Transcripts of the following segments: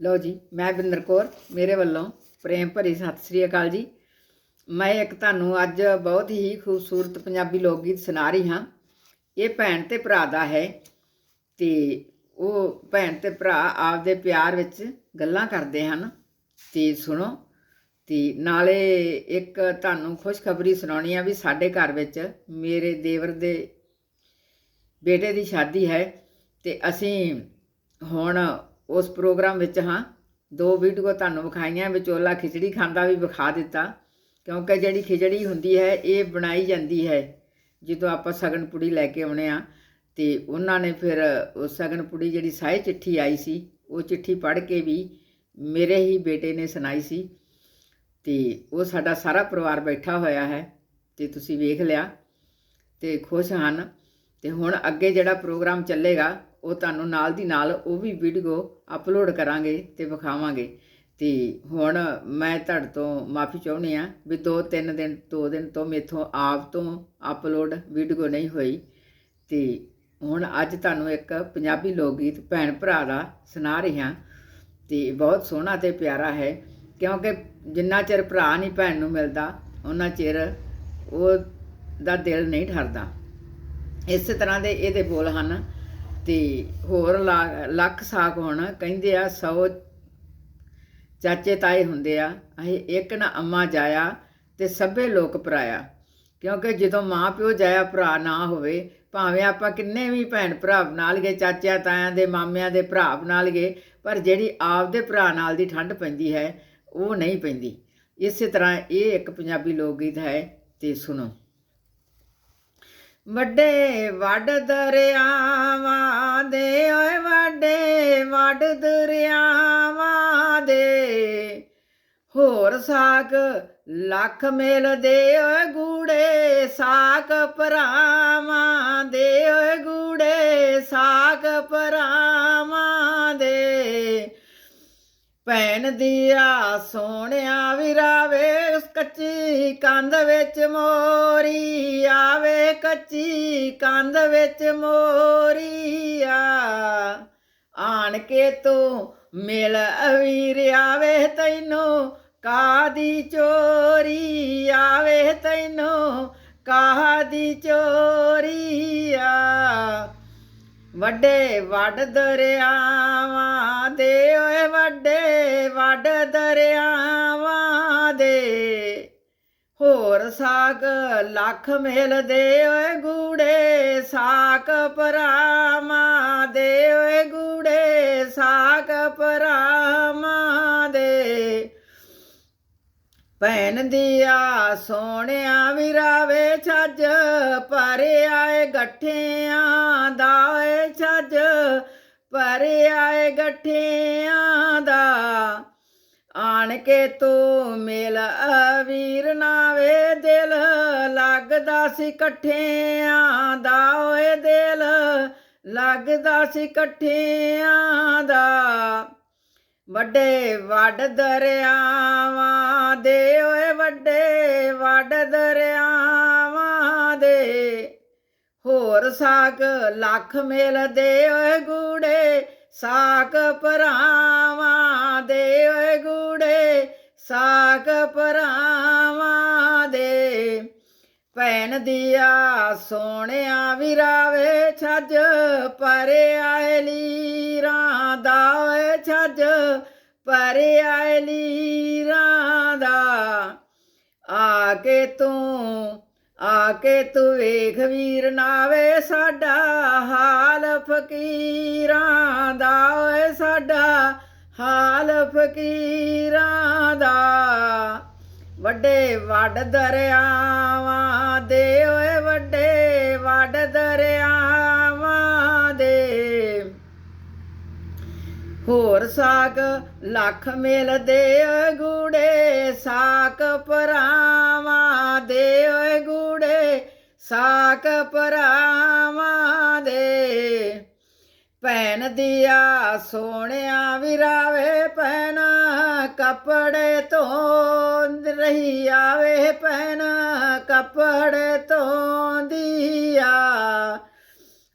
ਲਓ ਜੀ, ਮੈਂ ਬਿੰਦਰ ਕੌਰ, ਮੇਰੇ ਵੱਲੋਂ ਪ੍ਰੇਮ ਭਰੀ ਸਤਿ ਸ੍ਰੀ ਅਕਾਲ ਜੀ। ਮੈਂ ਇੱਕ ਤੁਹਾਨੂੰ ਅੱਜ ਬਹੁਤ ਹੀ ਖੂਬਸੂਰਤ ਪੰਜਾਬੀ ਲੋਕ ਗੀਤ ਸੁਣਾ ਰਹੀ ਹਾਂ। ਇਹ ਭੈਣ ਤੇ ਭਰਾ ਦਾ ਹੈ ਤੇ ਉਹ ਭੈਣ ਤੇ ਭਰਾ ਆਪਦੇ ਪਿਆਰ ਵਿੱਚ ਗੱਲਾਂ ਕਰਦੇ ਹਨ। ਤੇ ਸੁਣੋ, ਤੇ ਨਾਲੇ ਇੱਕ ਤੁਹਾਨੂੰ ਖੁਸ਼ਖਬਰੀ ਸੁਣਾਉਣੀ ਆ ਵੀ ਸਾਡੇ ਘਰ ਵਿੱਚ ਮੇਰੇ ਦੇਵਰ ਦੇ ਬੇਟੇ ਦੀ ਸ਼ਾਦੀ ਹੈ ਤੇ ਅਸੀਂ ਹੁਣ ਉਸ ਪ੍ਰੋਗਰਾਮ ਵਿੱਚ ਹਾਂ, ਦੋ ਵੀਡੀਓ ਤੁਹਾਨੂੰ ਵਿਖਾਈਆਂ, ਵਿਚੋਲਾ ਖਿਚੜੀ ਖਾਂਦਾ ਵੀ ਵਿਖਾ ਦਿੱਤਾ। ਕਿਉਂਕਿ ਜਿਹੜੀ ਖਿਚੜੀ ਹੁੰਦੀ ਹੈ, ਇਹ ਬਣਾਈ ਜਾਂਦੀ ਹੈ। ਜਦੋਂ ਆਪਾਂ ਸਗਨ ਪੁੜੀ ਲੈ ਕੇ ਆਉਣੇ ਆ, ਤੇ ਉਹਨਾਂ ਨੇ ਫਿਰ ਉਹ ਸਗਨ ਪੁੜੀ ਜਿਹੜੀ ਸਾਈ ਚਿੱਠੀ ਆਈ ਸੀ, ਉਹ ਚਿੱਠੀ ਪੜ੍ਹ ਕੇ ਵੀ ਮੇਰੇ ਹੀ ਬੇਟੇ ਨੇ ਸੁਣਾਈ ਸੀ। ਤੇ ਉਹ ਸਾਡਾ ਸਾਰਾ ਪਰਿਵਾਰ ਬੈਠਾ ਹੋਇਆ ਹੈ, ਤੇ ਤੁਸੀਂ ਵੇਖ ਲਿਆ, ਤੇ ਖੁਸ਼ ਹਨ। ਤੇ ਹੁਣ ਅੱਗੇ ਜਿਹੜਾ ਪ੍ਰੋਗਰਾਮ ਚੱਲੇਗਾ ਉਹ ਤੁਹਾਨੂੰ ਨਾਲ ਦੀ ਨਾਲ ਉਹ ਵੀ ਵੀਡੀਓ ਅਪਲੋਡ ਕਰਾਂਗੇ ਤੇ ਵਿਖਾਵਾਂਗੇ। ਤੇ ਹੁਣ ਮੈਂ ਤੁਹਾਡੇ ਤੋਂ ਮਾਫੀ ਚਾਹੁੰਦੀ ਆ ਵੀ ਦੋ ਤਿੰਨ ਦਿਨ, ਦੋ ਦਿਨ ਤੋਂ ਮੇਥੋਂ ਆਪ ਤੋਂ ਅਪਲੋਡ ਵੀਡੀਓ ਨਹੀਂ ਹੋਈ। ਤੇ ਹੁਣ ਅੱਜ ਤੁਹਾਨੂੰ ਇੱਕ ਪੰਜਾਬੀ ਲੋਕ ਗੀਤ ਭੈਣ ਭਰਾ ਦਾ ਸੁਣਾ ਰਹੀ ਹਾਂ। ਤੇ ਬਹੁਤ ਸੋਹਣਾ ਤੇ ਪਿਆਰਾ ਹੈ, ਕਿਉਂਕਿ ਜਿੰਨਾ ਚਿਰ ਭਰਾ ਨਹੀਂ ਭੈਣ ਨੂੰ ਮਿਲਦਾ ਉਹਨਾਂ ਚਿਰ ਉਹ ਦਾ ਦਿਲ ਨਹੀਂ ਠਰਦਾ। ਇਸੇ ਤਰ੍ਹਾਂ ਦੇ ਇਹਦੇ ਬੋਲ ਹਨ ਤੇ ਹੋਰ ਲਾ- ਲੱਖ ਸਾਕ ਹੁਣ, ਕਹਿੰਦੇ ਆ, ਸੌ ਚਾਚੇ ਤਾਏ ਹੁੰਦੇ ਆ, ਅਸੀਂ ਇੱਕ ਨਾ ਅੰਮਾ ਜਾਇਆ ਤੇ ਸਭੇ ਲੋਕ ਪਰਾਇਆ ਕਿਉਂਕਿ ਜਦੋਂ ਮਾਂ ਪਿਓ ਜਾਇਆ, ਭਰਾ ਨਾ ਹੋਵੇ, ਭਾਵੇਂ ਆਪਾਂ ਕਿੰਨੇ ਵੀ ਭੈਣ ਭਰਾ ਬਣਾ ਲਈਏ ਚਾਚਿਆਂ ਤਾਇਆਂ ਦੇ, ਮਾਮਿਆਂ ਦੇ ਭਰਾ ਬਣਾ ਲਈਏ ਪਰ ਜਿਹੜੀ ਆਪਦੇ ਭਰਾ ਨਾਲ ਦੀ ਠੰਡ ਪੈਂਦੀ ਹੈ, ਉਹ ਨਹੀਂ ਪੈਂਦੀ। ਇਸੇ ਤਰ੍ਹਾਂ ਇਹ ਇੱਕ ਪੰਜਾਬੀ ਲੋਕ ਗੀਤ ਹੈ, ਤੇ ਸੁਣੋ। ਵੱਡੇ ਵੱਡ ਦਰਿਆਵਾਂ ਵੱਡੇ ਦਰਿਆਵਾਂ ਦੇ, ਹੋਰ ਸਾਕ ਲੱਖ ਮਿਲਦੇ ਓਏ ਗੂੜੇ ਸਾਕ ਭਰਾਵਾਂ ਦੇ, ਓਏ ਗੂੜੇ ਸਾਕ ਭਰਾਵਾਂ ਦੇ। ਭੈਣ ਦੀਆ ਸੋਹਣਿਆ ਵਿਰਾਵੇ ਕੱਚੀ ਕੰਧ ਵਿੱਚ ਮੋਰੀ ਆਵੇ, ਕੱਚੀ ਕੰਧ ਵਿੱਚ ਮੋਰੀ ਆ ਆਣ ਕੇ ਤੂੰ ਮਿਲ ਅਵੀਰ ਆਵੇ ਤੈਨੂੰ ਕਾਦੀ ਚੋਰੀ ਆਵੇ ਤੈਨੂੰ ਕਾਦੀ ਚੋਰੀਆ ਵੱਡੇ ਵੱਡ ਦਰਿਆਵਾਂ ਦੇ, ਓਏ ਵੱਡੇ ਵੱਡ ਦਰਿਆਵਾਂ ਦੇ। ਹੋਰ ਸਾਗ ਲੱਖ ਮਿਲਦੇ, ਓਏ ਗੂੜੇ ਸਾਕ ਪਰਾਵਾਂ ਸਾਕ ਦੇ ਭੈਣ ਦੀਆ ਸੋਹਣਿਆ ਵਿਰਾਵੇ ਛੱਜ, ਪਰੇ ਆਏ ਗੱਠਿਆਂ ਦਾ ਏ ਛੱਜ, ਪਰੇ ਆਏ ਗੱਠਿਆਂ ਦਾ। ਆਣ ਕੇ ਤੂੰ ਮਿਲ ਅਵੀਰ ਨਾਵੇ ਦਿਲ, ਲੱਗਦਾ ਸੀ ਇਕੱਠਿਆਂ ਦਾ ਓਏ ਲੱਗਦਾ ਸੀ ਇਕੱਠਿਆਂ ਦਾ। ਵੱਡੇ ਵੱਡ ਦਰਿਆਵਾਂ ਦੇ, ਓਏ ਵੱਡੇ ਵੱਡ ਦਰਿਆਵਾਂ ਦੇ। ਹੋਰ ਸਾਕ ਲੱਖ ਮਿਲਦੇ ਓਏ ਗੂੜੇ ਸਾਕ ਭਰਾਵਾਂ ਦੇ। ਓਏ ਗੂੜੇ ਸਾਕ ਭਰਾਵਾਂ ਦੇ। ਭੈਣ ਦੀਆ ਸੋਹਣਿਆ ਵਿਰਾਵੇ ਛੱਜ ਪਰੇ ਆਏ ਲੀਰਾਂ ਦਾ ਓਏ ਛੱਜ ਪਰੇ ਆਏ ਲੀਰਾਂ ਦਾ। ਆ ਕੇ ਤੂੰ ਆ ਕੇ ਤੂੰ ਵੇਖ ਵੀਰ ਨਾਵੇ ਸਾਡਾ ਹਾਲ ਫਕੀਰਾਂ ਦਾ ਓਏ ਸਾਡਾ ਹਾਲ ਫਕੀਰਾਂ ਦਾ। ਵੱਡੇ ਵੱਡ ਦਰਿਆਵਾਂ ਦੇ, ਓਏ ਵੱਡੇ ਵੱਡ ਦਰਿਆਵਾਂ ਦੇ। ਹੋਰ ਸਾਕ ਲੱਖ ਮਿਲਦੇ, ਓਏ ਗੂੜੇ ਸਾਕ ਪਰਾਵਾਂ ਦੇ, ਓਏ ਗੂੜੇ ਸਾਕ ਪਰਾਵਾਂ ਭੈਣ ਦੀਆ ਸੋਹਣਿਆ ਵਿਰਾਵੇ, ਭੈਣ ਕੱਪੜੇ ਧੋਂਦ ਰਹੀ ਆਵੇ, ਭੈਣ ਕੱਪੜੇ ਧੋਂਦੀ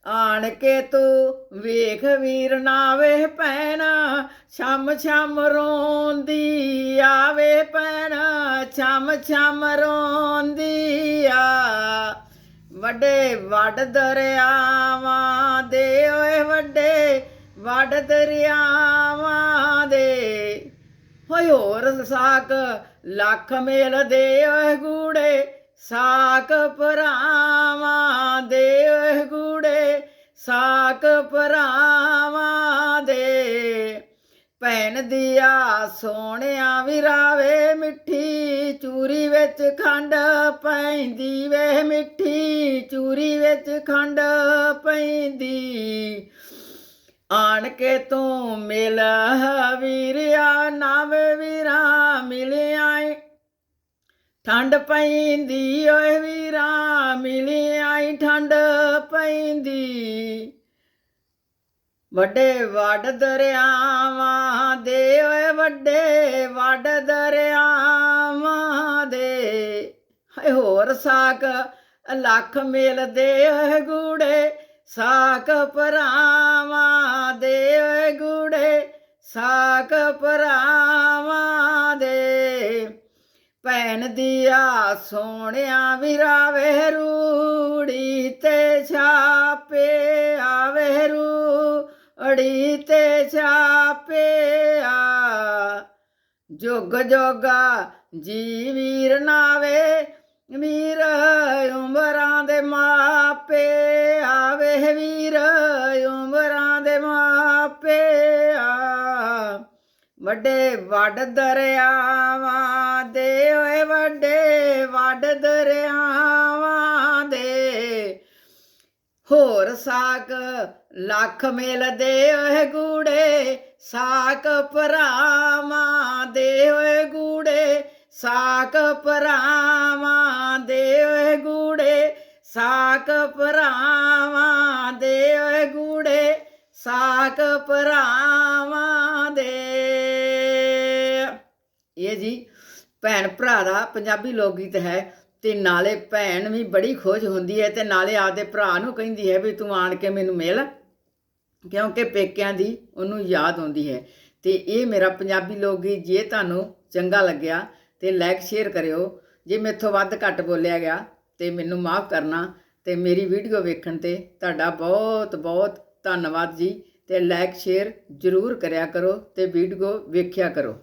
ਆਣ ਕੇ ਤੂੰ ਵੇਖ ਵੀਰ ਨਾਵੇ, ਭੈਣਾ ਛਮ ਛਮ ਰੋਂਦੀ ਆਵੇ, ਭੈਣ ਛਮ ਛਮ ਰੋਂਦੀ ਆ ਵੱਡੇ ਵੱਡ ਦਰਿਆਵਾਂ ਦੇ, ਓਏ ਵੱਡੇ ਵੱਡ ਦਰਿਆਵਾਂ ਦੇ। ਹੋਏ ਹੋਰ ਸਾਕ ਲੱਖ ਮੇਲ ਦੇ, ਓਏ ਗੂੜੇ ਸਾਕ ਭਰਾਵਾਂ ਦੇ, ਓਏ ਗੂੜੇ ਸਾਕ ਭਰਾਵਾਂ ਦੇ। ਭੈਣ ਦੀਆ ਸੋਹਣਿਆ ਵਿਰਾਵੇ ਮਿੱਠੀ, ਚੂਰੀ ਵਿੱਚ ਖੰਡ ਪੈਂਦੀ ਵੇ ਮਿੱਠੀ। ਵਿੱਚ ਖੰਡ ਪੈਂਦੀ। ਆਣ ਕੇ ਤੂੰ ਮਿਲ ਵੀਰਿਆ, ਨਾਵੇ ਵੀਰਾ ਮਿਲਿਆ ਏ ਠੰਡ ਪੈਂਦੀ ਓਏ ਵੀਰਾ ਮਿਲਿਆ ਈ ਠੰਡ ਪੈਂਦੀ। ਵੱਡੇ ਵੱਡ ਦਰਿਆਵਾਂ ਦੇ ਓਏ ਵੱਡੇ ਵੱਡ ਦਰਿਆਵਾਂ ਦੇ। ਹਾਏ ਹੋਰ ਸਾਕ ਲੱਖ ਮੇਲ ਦੇ ਗੂੜੇ ਸਾਕ ਭਰਾਵਾਂ ਦੇ ਓਏ ਗੂੜੇ ਸਾਕ ਭਰਾਵਾਂ ਦੇ ਭੈਣ ਦੀਆ ਸੋਹਣਿਆ ਵਿਰਾਵੇ ਰੂੜੀ ਤੇ ਛਾਪੇ ਆਵੇ ਰੂੜੀ ਤੇ ਛਾਪੇ ਆ। ਜੁਗ ਜੋਗਾ ਜੀ ਵੀਰ ਨਾਵੇ, ਵੀਰ ਵੱਡੇ ਵੱਡ ਦਰਿਆਵਾਂ ਦੇ, ਓਏ ਵੱਡੇ ਵੱਡ ਦਰਿਆਵਾਂ ਦੇ। ਹੋਰ ਸਾਕ ਲੱਖ ਮੇਲ ਦੇ, ਓਏ ਗੂੜੇ ਸਾਕ ਭਰਾਵਾਂ ਦੇ, ਓਏ ਗੂੜੇ ਸਾਕ ਭਰਾਵਾਂ ਦੇ, ਓਏ ਗੂੜੇ ਸਾਕ ਭਰਾਵਾਂ ਦੇ, ਓਏ ਗੂੜੇ ਸਾਕ ਭਰਾਵਾਂ ਇਹ ਜੀ, ਭੈਣ ਭਰਾ ਦਾ ਪੰਜਾਬੀ ਲੋਕ ਗੀਤ ਹੈ ਤੇ ਨਾਲੇ ਭੈਣ ਵੀ ਬੜੀ ਖੁਸ਼ ਹੁੰਦੀ ਹੈ ਤੇ ਨਾਲੇ ਆਪਦੇ ਭਰਾ ਨੂੰ ਕਹਿੰਦੀ ਹੈ ਵੀ ਤੂੰ ਆਣ ਕੇ ਮੈਨੂੰ ਮਿਲ, ਕਿਉਂਕਿ ਪੇਕਿਆਂ ਦੀ ਉਹਨੂੰ ਯਾਦ ਆਉਂਦੀ ਹੈ। ਤੇ ਇਹ ਮੇਰਾ ਪੰਜਾਬੀ ਲੋਕ ਗੀਤ, ਜੇ ਤੁਹਾਨੂੰ ਚੰਗਾ ਲੱਗਿਆ ਤੇ ਲਾਈਕ ਸ਼ੇਅਰ ਕਰਿਓ। ਜੇ ਮੇਥੋਂ ਵੱਧ ਘੱਟ ਬੋਲਿਆ ਗਿਆ ਤੇ ਮੈਨੂੰ ਮਾਫ ਕਰਨਾ ਤੇ ਮੇਰੀ ਵੀਡੀਓ ਵੇਖਣ ਤੇ ਤੁਹਾਡਾ ਬਹੁਤ ਬਹੁਤ ਧੰਨਵਾਦ ਜੀ। ਤੇ ਲਾਈਕ ਸ਼ੇਅਰ ਜ਼ਰੂਰ ਕਰਿਆ ਕਰੋ ਤੇ ਵੀਡੀਓ ਵੇਖਿਆ ਕਰੋ।